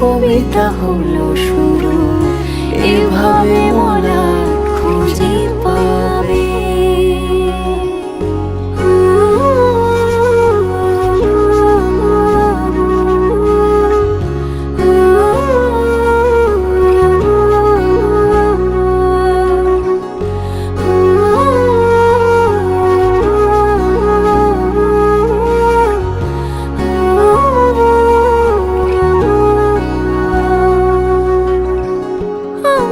কবিতা হলো শুরু। এভাবে মনে খুঁজে পাবে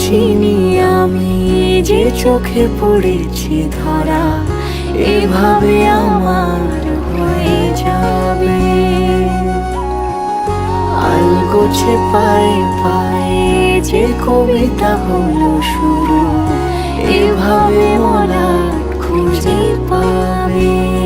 বুঝিনি আমি যে চোখে পড়েছি ধরা, এভাবে আমার হয়ে যাবে। আলগোছে পাই পাই যে কবিতা হলো শুরু, এভাবে মোরা খুঁজে পাবে।